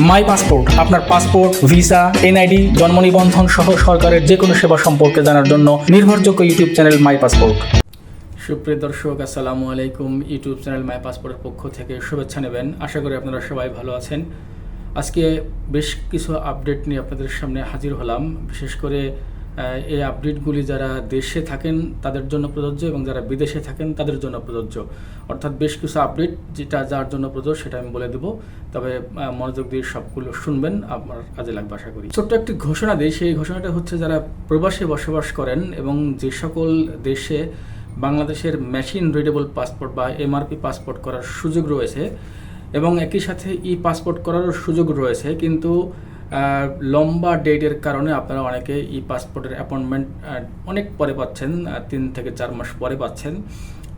মাই passport, আপনার passport, visa, NID, জন্ম নিবন্ধন সহ সরকারের যে কোনো সেবা সম্পর্কে জানার জন্য নির্ভরযোগ্য ইউটিউব চ্যানেল মাই পাসপোর্ট। সুপ্রিয় দর্শক, আসসালামু আলাইকুম। ইউটিউব চ্যানেল মাই পাসপোর্টের পক্ষ থেকে শুভেচ্ছা নেবেন। আশা করি আপনারা সবাই ভালো আছেন। আজকে বেশ কিছু আপডেট নিয়ে আপনাদের সামনে হাজির হলাম। বিশেষ করে এই আপডেটগুলি যারা দেশে থাকেন তাদের জন্য প্রযোজ্য এবং যারা বিদেশে থাকেন তাদের জন্য প্রযোজ্য। অর্থাৎ বেশ কিছু আপডেট যেটা যার জন্য প্রযোজ্য সেটা আমি বলে দেবো। তবে মনোযোগ দিয়ে সবগুলো শুনবেন আপনার কাজে লাগবে আশা করি। ছোট্ট একটি ঘোষণা দিই, সেই ঘোষণাটা হচ্ছে যারা প্রবাসে বসবাস করেন এবং যে সকল দেশে বাংলাদেশের মেশিন রিডেবল পাসপোর্ট বা এমআরপি পাসপোর্ট করার সুযোগ রয়েছে এবং একই সাথে ই পাসপোর্ট করারও সুযোগ রয়েছে, কিন্তু লম্বা ডেটের কারণে আপনারা অনেকে ই পাসপোর্টের অ্যাপয়েন্টমেন্ট অনেক পরে পাচ্ছেন তিন থেকে চার মাস পরে পাচ্ছেন।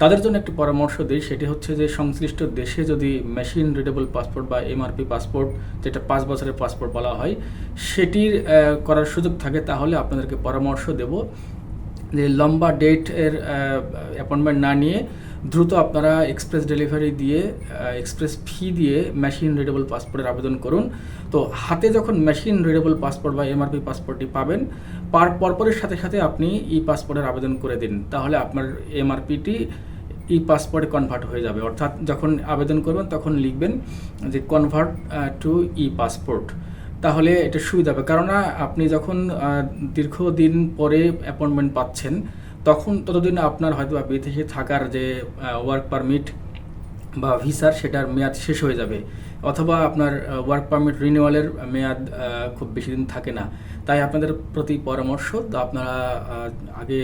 তাদের জন্য একটি পরামর্শ দিই, সেটি হচ্ছে যে সংশ্লিষ্ট দেশে যদি মেশিন রিডেবল পাসপোর্ট বা এমআরপি পাসপোর্ট যেটা পাঁচ বছরের পাসপোর্ট বলা হয়, সেটির করার সুযোগ থাকে, তাহলে আপনাদেরকে পরামর্শ দেব। যে লম্বা ডেট এর অ্যাপয়েন্টমেন্ট না নিয়ে দ্রুত আপনারা এক্সপ্রেস ডেলিভারি দিয়ে এক্সপ্রেস ফি দিয়ে মেশিন রিডেবল পাসপোর্টের আবেদন করুন। তো হাতে যখন মেশিন রিডেবল পাসপোর্ট বা এমআরপি পাসপোর্টটি পাবেন, পার, পরপরের সাথে সাথে আপনি ই পাসপোর্টের আবেদন করে দিন। তাহলে আপনার এমআরপিটি ই পাসপোর্টে কনভার্ট হয়ে যাবে। অর্থাৎ যখন আবেদন করবেন, তখন লিখবেন যে কনভার্ট টু ই পাসপোর্ট তাহলে এটা সুবিধা হবে। কেননা আপনি যখন দীর্ঘদিন পরে অ্যাপয়েন্টমেন্ট পাচ্ছেন তখন ততদিন আপনার হয়তো বা বিদেশে থাকার যে ওয়ার্ক পারমিট বা ভিসার সেটার মেয়াদ শেষ হয়ে যাবে। অথবা আপনার ওয়ার্ক পারমিট রিনিউয়ালের মেয়াদ খুব বেশি দিন থাকে না। তাই আপনাদের প্রতি পরামর্শ, তো আপনারা আগে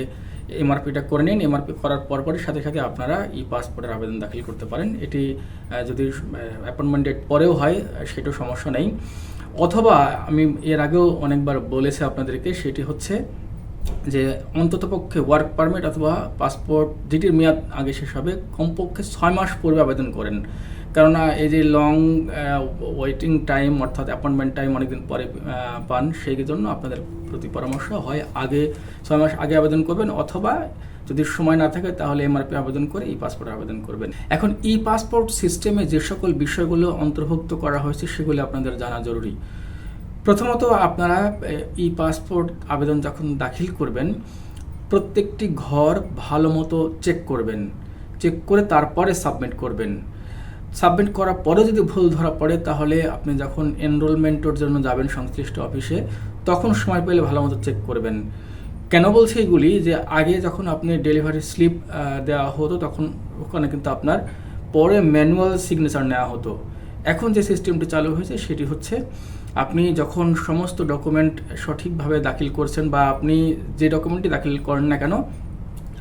এমআরপিটা করে নিন। এমআরপি করার পরপরই সাথে সাথে আপনারা ই পাসপোর্টের আবেদন দাখিল করতে পারেন। এটি যদি অ্যাপয়েন্টমেন্ট ডেট পরেও হয় সেটাও সমস্যা নেই। অথবা আমি এর আগেও অনেকবার বলেছি আপনাদেরকে, সেটি হচ্ছে যে অন্ততপক্ষে ওয়ার্ক পারমিট অথবা পাসপোর্ট যেটির মেয়াদ আগে শেষ হবে, কমপক্ষে ছয় মাস পূর্বে আবেদন করেন। কেননা এই যে লং ওয়েটিং টাইম অর্থাৎ অ্যাপয়েন্টমেন্ট টাইম অনেকদিন পরে পান, সেই জন্য আপনাদের প্রতি পরামর্শ হয় আগে ছয় মাস আগে আবেদন করবেন অথবা যদি সময় না থাকে তাহলে এমআরপি আবেদন করে ই পাসপোর্ট আবেদন করবেন। এখন ই পাসপোর্ট সিস্টেমে যে সকল বিষয়গুলো অন্তর্ভুক্ত করা হয়েছে সেগুলো আপনাদের জানা জরুরি। প্রথমত আপনারা ই পাসপোর্ট আবেদন যখন দাখিল করবেন, প্রত্যেকটি ঘর ভালো মতো চেক করবেন। চেক করে তারপরে সাবমিট করবেন। সাবমিট করার পরে যদি ভুল ধরা পড়ে, তাহলে আপনি যখন এনরোলমেন্টের জন্য যাবেন সংশ্লিষ্ট অফিসে, তখন সময় পেলে ভালো মতো চেক করবেন। কেন বলছি এগুলি? যে আগে যখন আপনি ডেলিভারি স্লিপ দেওয়া হতো, তখন ওখানে কিন্তু আপনার পরে ম্যানুয়াল সিগনেচার নেওয়া হতো। এখন যে সিস্টেমটি চালু হয়েছে সেটি হচ্ছে আপনি যখন সমস্ত ডকুমেন্ট সঠিকভাবে দাখিল করছেন বা আপনি যে ডকুমেন্টটি দাখিল করেন না কেন,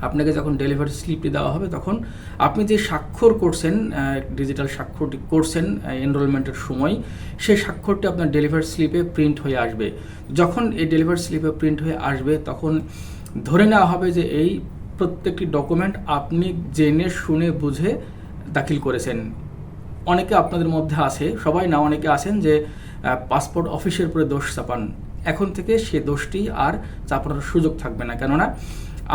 আপনাকে যখন ডেলিভারি স্লিপটি দেওয়া হবে তখন আপনি যে স্বাক্ষর করছেন ডিজিটাল স্বাক্ষরটি করছেন এনরোলমেন্টের সময়, সেই স্বাক্ষরটি আপনার ডেলিভারি স্লিপে প্রিন্ট হয়ে আসবে। যখন এই ডেলিভারি স্লিপে প্রিন্ট হয়ে আসবে তখন ধরে নেওয়া হবে যে এই প্রত্যেকটি ডকুমেন্ট আপনি জেনে, শুনে, বুঝে দাখিল করেছেন। অনেকে আপনাদের মধ্যে আছে, সবাই না অনেকে আছেন যে পাসপোর্ট অফিসের উপরে দোষ চাপান। এখন থেকে সে দোষটি আর চাপানোর সুযোগ থাকবে না। কেননা,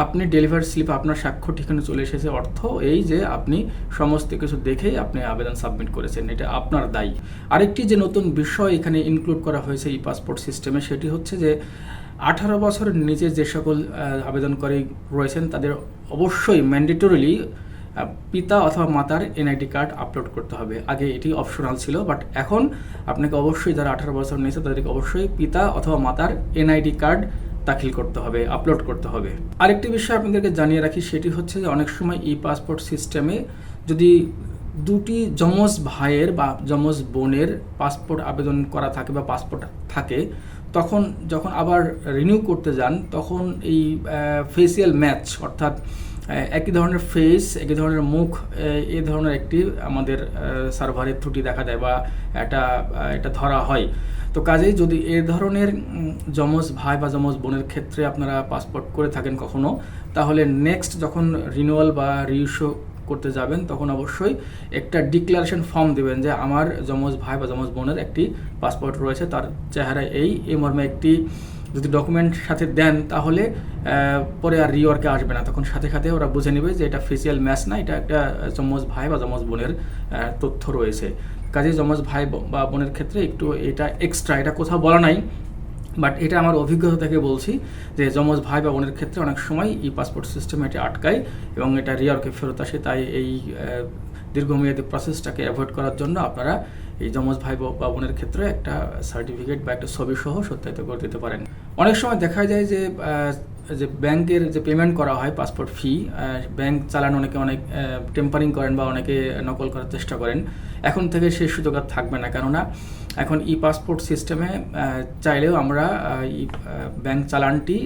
আপনি ডেলিভারি স্লিপ আপনার স্বাক্ষর ঠিকানা চলে এসেছে, অর্থ এই যে আপনি সমস্ত কিছু দেখেই আপনি আবেদন সাবমিট করেছেন, এটা আপনার দায়ী। আরেকটি যে নতুন বিষয় এখানে ইনক্লুড করা হয়েছে এই পাসপোর্ট সিস্টেমে সেটি হচ্ছে যে, আঠারো বছরের নিচে যে সকল আবেদনকারী রয়েছেন, তাদের অবশ্যই ম্যান্ডেটরিলি পিতা অথবা মাতার এনআইডি কার্ড আপলোড করতে হবে। আগে এটি অপশনাল ছিল বাট এখন আপনাকে অবশ্যই যারা আঠারো বছর নিয়েছে, তাদেরকে অবশ্যই পিতা অথবা মাতার এনআইডি কার্ড দাখিল করতে হবে আপলোড করতে হবে। আরেকটি বিষয় আপনাদেরকে জানিয়ে রাখি, সেটি হচ্ছে যে অনেক সময় ই পাসপোর্ট সিস্টেমে যদি দুটি যমজ ভাইয়ের বা যমজ বোনের পাসপোর্ট আবেদন করা থাকে বা পাসপোর্ট থাকে, তখন যখন আবার রিনিউ করতে যান, তখন এই ফেসিয়াল ম্যাচ অর্থাৎ একই ধরনের ফেস একই ধরনের মুখ এই ধরনের একটি আমাদের সার্ভারের ত্রুটি দেখা দেয় বা এটা এটা ধরা হয়। তো কাজেই যদি এ ধরনের যমজ ভাই বা যমজ বোনের ক্ষেত্রে আপনারা পাসপোর্ট করে থাকেন কখনো, তাহলে নেক্সট যখন রিনুয়াল বা রিইস্যু করতে যাবেন, তখন অবশ্যই একটা ডিক্লারেশন ফর্ম দেবেন যে আমার যমজ ভাই বা যমজ বোনের একটি পাসপোর্ট রয়েছে, তার চেহারা এই এই মর্মে একটি যদি ডকুমেন্ট সাথে দেন তাহলে পরে আর রিওয়ার্কে আসবে না। তখন সাথে সাথে ওরা বুঝে নেবে যে এটা ফেসিয়াল ম্যাচ না, এটা একটা যমজ ভাই বা যমজ বোনের তথ্য রয়েছে। কাজে যমজ ভাই ব- বোনের ক্ষেত্রে একটু এটা এক্সট্রা এটা কোথাও বলা নাই বাট এটা আমার অভিজ্ঞতা থেকে বলছি যে যমজ ভাই বা বোনের ক্ষেত্রে অনেক সময় ই পাসপোর্ট সিস্টেম এটা আটকায় এবং এটা রিয়ারকে ফেরত আসে। তাই এই দীর্ঘমেয়াদী প্রসেসটাকে অ্যাভয়েড করার জন্য আপনারা এই যমজ ভাই বা বোনের ক্ষেত্রে একটা সার্টিফিকেট বা একটা ছবি সহ সত্যায়িত করে দিতে পারেন। অনেক সময় দেখা যায় যে যে ব্যাংকের যে পেমেন্ট করা হয় পাসপোর্ট ফি ব্যাংক চালান অনেকে অনেক টেম্পারিং করেন বা অনেকে নকল করার চেষ্টা করেন। এখন থেকে সেই সুযোগ আর থাকবে না। কেননা এখন ই পাসপোর্ট সিস্টেমে চাইলেও আমরা ই ব্যাংক চালানটি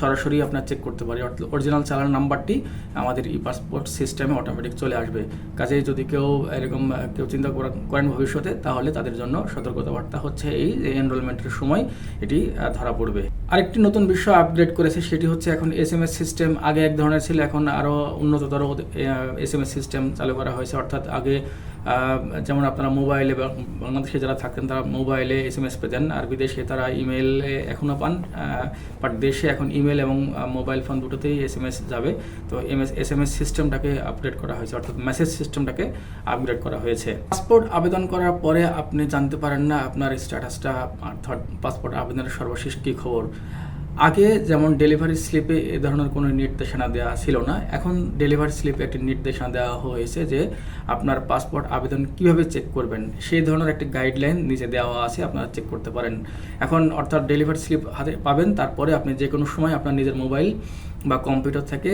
সরাসরি আপনার চেক করতে পারি। অরিজিনাল চালান নাম্বারটি আমাদের ই পাসপোর্ট সিস্টেমে অটোমেটিক চলে আসবে। কাজেই যদি কেউ এরকম কেউ চিন্তা করেন ভবিষ্যতে, তাহলে তাদের জন্য সতর্কতাবার্তা হচ্ছে এই এনরোলমেন্টের সময় এটি ধরা পড়বে। আরেকটি নতুন বিষয় আপগ্রেড করেছে সেটি হচ্ছে এখন এস এম এস সিস্টেম আগে এক ধরনের ছিল, এখন আরও উন্নততর এস এম এস সিস্টেম চালু করা হয়েছে। অর্থাৎ আগে যেমন আপনারা মোবাইলে বাংলাদেশে যারা থাকতেন তারা মোবাইলে এস এম এস পেতেন, আর বিদেশে তারা ইমেইলে এখনও পান বাট দেশে এখন ইমেল এবং মোবাইল ফোন দুটোতেই এস এম এস যাবে। তো M S S M S সিস্টেমটাকে আপডেট করা হয়েছে, অর্থাৎ মেসেজ সিস্টেমটাকে আপগ্রেড করা হয়েছে। পাসপোর্ট আবেদন করার পরে আপনি জানতে পারেন না আপনার স্ট্যাটাসটা পাসপোর্ট আবেদনের সর্বশেষ কী খবর। আগে যেমন ডেলিভারি স্লিপে এ ধরনের কোনো নির্দেশনা দেওয়া ছিল না, এখন ডেলিভারি স্লিপে একটি নির্দেশনা দেওয়া হয়েছে যে আপনার পাসপোর্ট আবেদন কীভাবে চেক করবেন, সেই ধরনের একটি গাইডলাইন নিচে দেওয়া আছে, আপনারা চেক করতে পারেন। এখন অর্থাৎ ডেলিভারি স্লিপ হাতে পাবেন, তারপরে আপনি যে কোনো সময় আপনার নিজের মোবাইল বা কম্পিউটার থেকে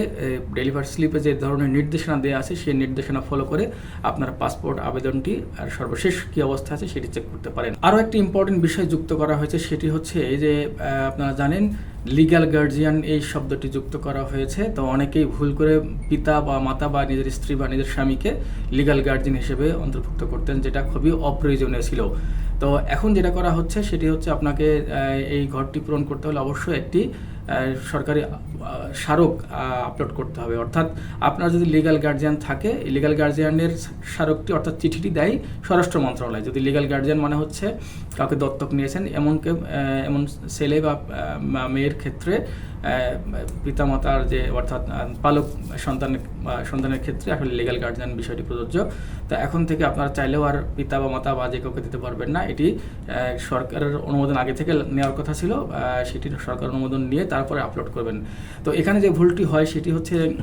ডেলিভারি স্লিপে যে ধরনের নির্দেশনা দেওয়া আছে, সেই নির্দেশনা ফলো করে আপনার পাসপোর্ট আবেদনটি আর সর্বশেষ কী অবস্থা আছে সেটি চেক করতে পারেন। আরও একটি ইম্পর্টেন্ট বিষয় যুক্ত করা হয়েছে, সেটি হচ্ছে এই যে আপনারা জানেন লিগ্যাল গার্জিয়ান এই শব্দটি যুক্ত করা হয়েছে। তো অনেকেই ভুল করে পিতা বা মাতা বা নিজের স্ত্রী বা নিজের স্বামীকে লিগ্যাল গার্জিয়ান হিসেবে অন্তর্ভুক্ত করতেন, যেটা খুবই অপ্রয়োজনীয় ছিল। তো এখন যেটা করা হচ্ছে, সেটি হচ্ছে আপনাকে এই ঘরটি পূরণ করতে হলে অবশ্যই একটি সরকারি স্মারক আপলোড করতে হবে। অর্থাৎ আপনার যদি লিগ্যাল গার্জিয়ান থাকে লিগাল গার্জিয়ানের স্মারকটি অর্থাৎ চিঠিটি দেয় স্বরাষ্ট্র মন্ত্রণালয়। যদি লিগ্যাল গার্জিয়ান মানে হচ্ছে কাউকে দত্তক নিয়েছেন এমন এমন ছেলে বা মেয়ের ক্ষেত্রে পিতামাতার যে, অর্থাৎ পালক সন্তানের সন্তানের ক্ষেত্রে আসলে লিগ্যাল গার্জিয়ান বিষয়টি প্রযোজ্য। তো এখন থেকে আপনারা চাইলেও আর পিতা বা মাতা বা যে কাউকে দিতে পারবেন না। এটি সরকারের অনুমোদন আগে থেকে নেওয়ার কথা ছিল। সেটি সরকার অনুমোদন নিয়ে তারপরে আপলোড করবেন। তো এখানে যে ভুলটি হয় সেটি হচ্ছে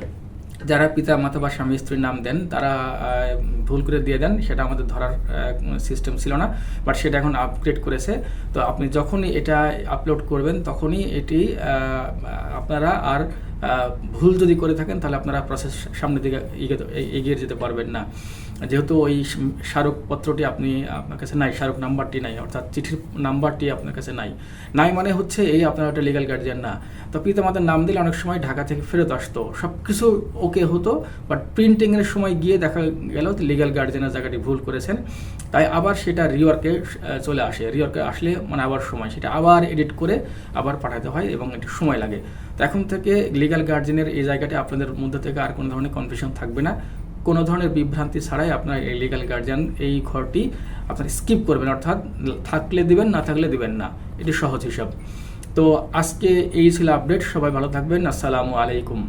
যারা পিতা, মাতা বা স্বামী, স্ত্রীর নাম দেন, তারা ভুল করে দিয়ে দেন, সেটা আমাদের ধরার সিস্টেম ছিল না বাট সেটা এখন আপগ্রেড করেছে। তো আপনি যখনই এটা আপলোড করবেন, তখনই এটি আপনারা আর ভুল যদি করে থাকেন, তাহলে আপনারা প্রসেস সামনের দিকে এগিয়ে- যেতে পারবেন না। যেহেতু ওই স্মারকপত্রটি আপনি আপনার কাছে নাই, স্মারক নাম্বারটি নাই, অর্থাৎ চিঠির নাম্বারটি আপনার কাছে নাই। নাই মানে হচ্ছে এই আপনার একটা লিগাল গার্জিয়ান না। তো পিতামাতার নাম দিলে অনেক সময় ঢাকা থেকে ফেরত আসতো। সব কিছু ওকে হতো বাট প্রিন্টিংয়ের সময় গিয়ে দেখা গেল লিগাল গার্জিয়ানের জায়গাটি ভুল করেছেন। তাই আবার সেটা রিওয়ার্কে চলে আসে। রিওয়ার্কে আসলে মানে আবার সময়, সেটা আবার এডিট করে আবার পাঠাতে হয় এবং একটু সময় লাগে। তো এখন থেকে লিগাল গার্জিয়ানের এই জায়গাটি আপনাদের মধ্যে থেকে আর কোনো ধরনের কনফিউশন থাকবে না। কোনো ধরনের বিভ্রান্তি ছাড়াই আপনার এই লিগাল গার্জিয়ান এই ঘরটি আপনার স্কিপ করবেন, অর্থাৎ থাকলে দিবেন, না থাকলে দিবেন না। এটি সহজ হিসাব। তো আজকে এই ছিল আপডেট সবাই ভালো থাকবেন। আসসালামু আলাইকুম।